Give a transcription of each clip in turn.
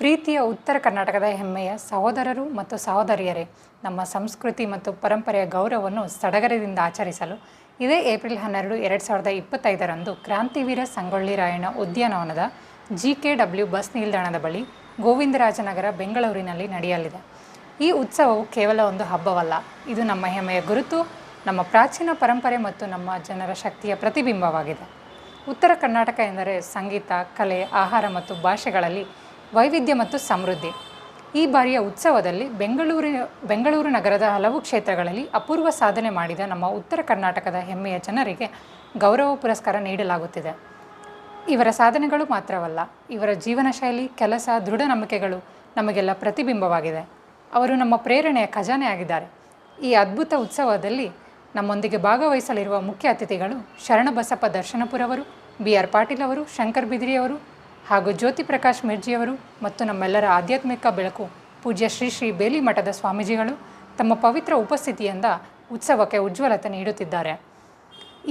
ಪ್ರೀತಿಯ ಉತ್ತರ ಕರ್ನಾಟಕದ ಹೆಮ್ಮೆಯ ಸಹೋದರರು ಮತ್ತು ಸಹೋದರಿಯರೇ, ನಮ್ಮ ಸಂಸ್ಕೃತಿ ಮತ್ತು ಪರಂಪರೆಯ ಗೌರವವನ್ನು ಸಡಗರದಿಂದ ಆಚರಿಸಲು ಇದೇ ಏಪ್ರಿಲ್ ಹನ್ನೆರಡು ಎರಡು ಸಾವಿರದ ಇಪ್ಪತ್ತೈದರಂದು ಕ್ರಾಂತಿವೀರ ಸಂಗೊಳ್ಳಿ ರಾಯಣ್ಣ ಉದ್ಯಾನವನದ ಜಿ ಕೆ ಡಬ್ಲ್ಯೂ ಬಸ್ ನಿಲ್ದಾಣದ ಬಳಿ ಗೋವಿಂದರಾಜನಗರ, ಬೆಂಗಳೂರಿನಲ್ಲಿ ನಡೆಯಲಿದೆ. ಈ ಉತ್ಸವವು ಕೇವಲ ಒಂದು ಹಬ್ಬವಲ್ಲ, ಇದು ನಮ್ಮ ಹೆಮ್ಮೆಯ ಗುರುತು, ನಮ್ಮ ಪ್ರಾಚೀನ ಪರಂಪರೆ ಮತ್ತು ನಮ್ಮ ಜನರ ಶಕ್ತಿಯ ಪ್ರತಿಬಿಂಬವಾಗಿದೆ. ಉತ್ತರ ಕರ್ನಾಟಕ ಎಂದರೆ ಸಂಗೀತ, ಕಲೆ, ಆಹಾರ ಮತ್ತು ಭಾಷೆಗಳಲ್ಲಿ ವೈವಿಧ್ಯ ಮತ್ತು ಸಮೃದ್ಧಿ. ಈ ಬಾರಿಯ ಉತ್ಸವದಲ್ಲಿ ಬೆಂಗಳೂರಿನ, ಬೆಂಗಳೂರು ನಗರದ ಹಲವು ಕ್ಷೇತ್ರಗಳಲ್ಲಿ ಅಪೂರ್ವ ಸಾಧನೆ ಮಾಡಿದ ನಮ್ಮ ಉತ್ತರ ಕರ್ನಾಟಕದ ಹೆಮ್ಮೆಯ ಜನರಿಗೆ ಗೌರವ ಪುರಸ್ಕಾರ ನೀಡಲಾಗುತ್ತಿದೆ. ಇವರ ಸಾಧನೆಗಳು ಮಾತ್ರವಲ್ಲ, ಇವರ ಜೀವನ ಶೈಲಿ, ಕೆಲಸ, ದೃಢ ನಂಬಿಕೆಗಳು ನಮಗೆಲ್ಲ ಪ್ರತಿಬಿಂಬವಾಗಿದೆ. ಅವರು ನಮ್ಮ ಪ್ರೇರಣೆಯ ಖಜಾನೆ ಆಗಿದ್ದಾರೆ. ಈ ಅದ್ಭುತ ಉತ್ಸವದಲ್ಲಿ ನಮ್ಮೊಂದಿಗೆ ಭಾಗವಹಿಸಲಿರುವ ಮುಖ್ಯ ಅತಿಥಿಗಳು ಶರಣಬಸಪ್ಪ ದರ್ಶನಪುರವರು, ಬಿ ಆರ್ ಪಾಟೀಲ್ ಅವರು, ಶಂಕರ್ ಬಿದ್ರಿಯವರು ಹಾಗೂ ಜ್ಯೋತಿ ಪ್ರಕಾಶ್ ಮಿರ್ಜಿಯವರು ಮತ್ತು ನಮ್ಮೆಲ್ಲರ ಆಧ್ಯಾತ್ಮಿಕ ಬೆಳಕು, ಪೂಜ್ಯ ಶ್ರೀ ಶ್ರೀ ಬೇಲಿ ಮಠದ ಸ್ವಾಮೀಜಿಗಳು ತಮ್ಮ ಪವಿತ್ರ ಉಪಸ್ಥಿತಿಯಿಂದ ಉತ್ಸವಕ್ಕೆ ಉಜ್ವಲತೆ ನೀಡುತ್ತಿದ್ದಾರೆ.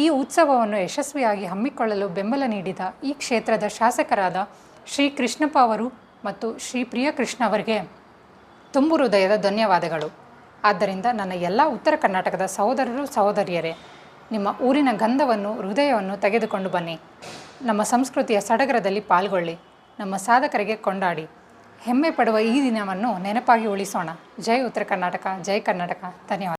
ಈ ಉತ್ಸವವನ್ನು ಯಶಸ್ವಿಯಾಗಿ ಹಮ್ಮಿಕೊಳ್ಳಲು ಬೆಂಬಲ ನೀಡಿದ ಈ ಕ್ಷೇತ್ರದ ಶಾಸಕರಾದ ಶ್ರೀ ಕೃಷ್ಣಪ್ಪ ಅವರು ಮತ್ತು ಶ್ರೀ ಪ್ರಿಯಕೃಷ್ಣ ಅವರಿಗೆ ತುಂಬು ಹೃದಯದ ಧನ್ಯವಾದಗಳು. ಆದ್ದರಿಂದ ನನ್ನ ಎಲ್ಲ ಉತ್ತರ ಕರ್ನಾಟಕದ ಸಹೋದರರು, ಸಹೋದರಿಯರೇ ನಿಮ್ಮ ಊರಿನ ಗಂಧವನ್ನು, ಹೃದಯವನ್ನು ತೆಗೆದುಕೊಂಡು ಬನ್ನಿ. ನಮ್ಮ ಸಂಸ್ಕೃತಿಯ ಸಡಗರದಲ್ಲಿ ಪಾಲ್ಗೊಳ್ಳಿ. ನಮ್ಮ ಸಾಧಕರಿಗೆ ಕೊಂಡಾಡಿ. ಹೆಮ್ಮೆ ಪಡುವ ಈ ದಿನವನ್ನು ನೆನಪಾಗಿ ಉಳಿಸೋಣ. ಜೈ ಉತ್ತರ ಕರ್ನಾಟಕ, ಜೈ ಕರ್ನಾಟಕ. ಧನ್ಯವಾದ.